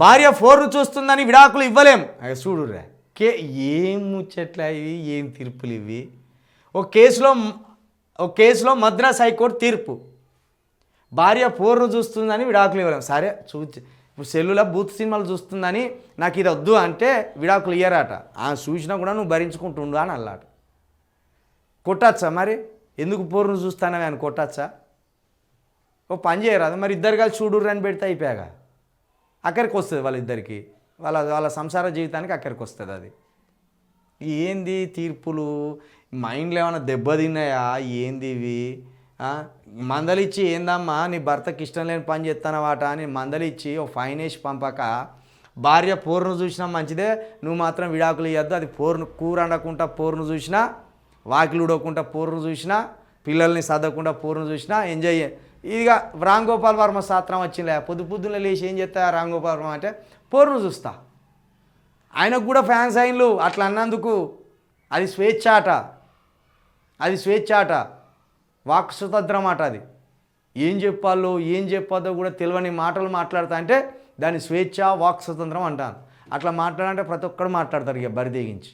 భార్య ఫోర్ను చూస్తుందని విడాకులు ఇవ్వలేం. చూడురా కే ఏం ముచ్చట్లా ఇవి? ఏం తీర్పులు ఇవి? ఒక కేసులో ఒక కేసులో మద్రాస్ హైకోర్టు తీర్పు. భార్య ఫోర్ను చూస్తుందని విడాకులు ఇవ్వలేం. సరే చూచి ఇప్పుడు సెల్లులో బూత్ సినిమాలు చూస్తుందని నాకు ఇది వద్దు అంటే విడాకులు ఇయ్యరాట. ఆ చూసినా కూడా నువ్వు భరించుకుంటుండు అని అల్లాట కొట్టచ్చా మరి? ఎందుకు పోర్ను చూస్తానవి అని కొట్టచ్చా? ఓ పని చేయరాదు. మరి ఇద్దరు కలిసి చూడుర్రు అని పెడితే అయిపోయాగా. అక్కడికి వస్తుంది వాళ్ళిద్దరికి. వాళ్ళ వాళ్ళ సంసార జీవితానికి అక్కడికి వస్తుంది అది. ఏంది తీర్పులు? మైండ్లో ఏమైనా దెబ్బతిన్నాయా ఏంది ఇవి? మందలిచ్చి ఏందమ్మా? నీ భర్తకి ఇష్టం లేని పని చేస్తానవాట అని మందలిచ్చి ఓ ఫైన్ వేసి పంపక భార్య పోరును చూసినా మంచిదే నువ్వు మాత్రం విడాకులు ఇవ్వద్దు అది పోరును కూర అండకుండా పోరును చూసినా వాకిలుడకుండా పోరును చూసినా పిల్లల్ని చదవకుండా పోరును చూసినా ఎంజాయ్ ఇదిగా రామ్ గోపాల్ వర్మ శాస్త్రం వచ్చిందిలే పొద్దు పొద్దున్న లేచి ఏం చేస్తా రామ్ గోపాల్ వర్మ అంటే పోరును చూస్తా. ఆయనకు కూడా ఫ్యాన్స్ అయిన్లు. అట్లా అన్నందుకు అది స్వేచ్ఛ ఆట అది స్వేచ్ఛ ఆట వాక్ స్వతంత్రం ఆట అది. ఏం చెప్పాలో ఏం చెప్పాలో కూడా తెలియని మాటలు మాట్లాడతా అంటే దాన్ని స్వేచ్ఛ వాక్ స్వతంత్రం అంటాను. అట్లా మాట్లాడాలంటే ప్రతి ఒక్కరు మాట్లాడతారు ఇక బరిదేగించి.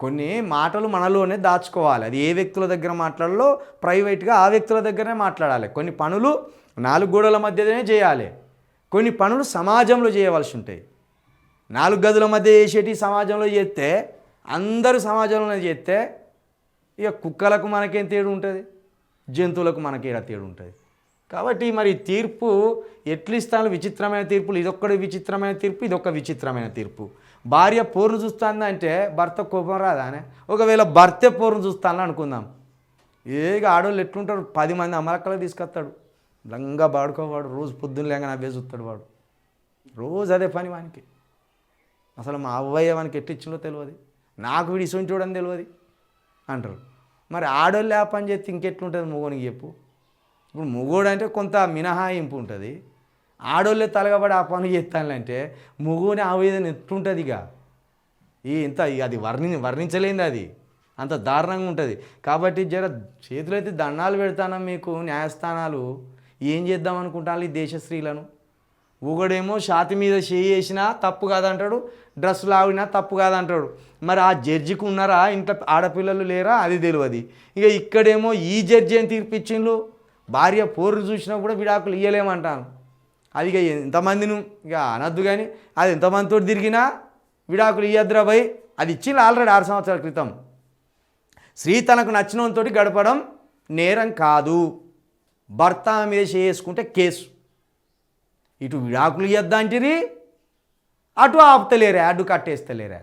కొన్ని మాటలు మనలోనే దాచుకోవాలి. అది ఏ వ్యక్తుల దగ్గర మాట్లాడాలో ప్రైవేట్గా ఆ వ్యక్తుల దగ్గరనే మాట్లాడాలి. కొన్ని పనులు నాలుగు గోడల మధ్యనే చేయాలి. కొన్ని పనులు సమాజంలో చేయవలసి ఉంటాయి. నాలుగు గదుల మధ్య చేసేటి సమాజంలో చేస్తే అందరూ సమాజంలోనే చేస్తే ఇక కుక్కలకు మనకేం తేడు ఉంటుంది? జంతువులకు మనకేడా తేడు ఉంటుంది? కాబట్టి మరి తీర్పు ఎట్లు ఇస్తాను విచిత్రమైన తీర్పులు. ఇదొక్కటి విచిత్రమైన తీర్పు ఇదొక విచిత్రమైన తీర్పు. భార్య పోరును చూస్తుందంటే భర్త కోపం రాదానే ఒకవేళ భర్తే పోరును చూస్తానని అనుకుందాం. ఏగా ఆడవాళ్ళు ఎట్లుంటారు? పది మంది అమరక్కలు తీసుకొస్తాడు. లంగా బాడుకోవాడు రోజు పొద్దున్న లేక అవే చూస్తాడు వాడు. రోజు అదే పని వానికి. అసలు మా అవ్వయ్య వానికి ఎట్టిచ్చిందో తెలియదు నాకు వీడి ఇసొంటి చూడని తెలియదు అంటారు. మరి ఆడోళ్ళు ఆ పని చేస్తే ఇంకెట్లుంటుంది మొగోనికి చెప్పు. ఇప్పుడు మొగోడు అంటే కొంత మినహాయింపు ఉంటుంది ఆడోళ్ళే తలగబడి ఆ పని చేస్తానంటే మొగోని ఆవేదన ఎట్లుంటుంది ఇక ఈ ఇంత ఇక అది వర్ణి వర్ణించలేంది అది. అంత దారుణంగా ఉంటుంది కాబట్టి జర చేతులు అయితే దండాలు పెడతానా మీకు న్యాయస్థానాలు? ఏం చేద్దాం అనుకుంటాను ఈ దేశ స్త్రీలను? ఒకడేమో ఛాతి మీద చేయి వేసినా తప్పు కాదంటాడు డ్రెస్ లాగినా తప్పు కాదంటాడు. మరి ఆ జడ్జికి ఉన్నారా ఇంట్లో ఆడపిల్లలు లేరా? అది తెలియదు ఇక ఇక్కడేమో ఈ జడ్జి అని తీర్పిచ్చిండ్రు భార్య పోరు చూసినా కూడా విడాకులు ఇయ్యలేమంటాను. అది ఇక ఎంతమందిను? ఇక అనద్దు కానీ అది ఎంతమందితో తిరిగినా విడాకులు ఇయ్యద్దురా భయ్ అది ఇచ్చింది ఆల్రెడీ ఆరు సంవత్సరాల క్రితం. స్త్రీ తనకు నచ్చినంతో గడపడం నేరం కాదు. భర్త మీద చేసుకుంటే కేసు. ఇటు విడాకులు ఇద్దా అటు ఆపుతలేరా అడ్డు కట్టేస్తలేరా.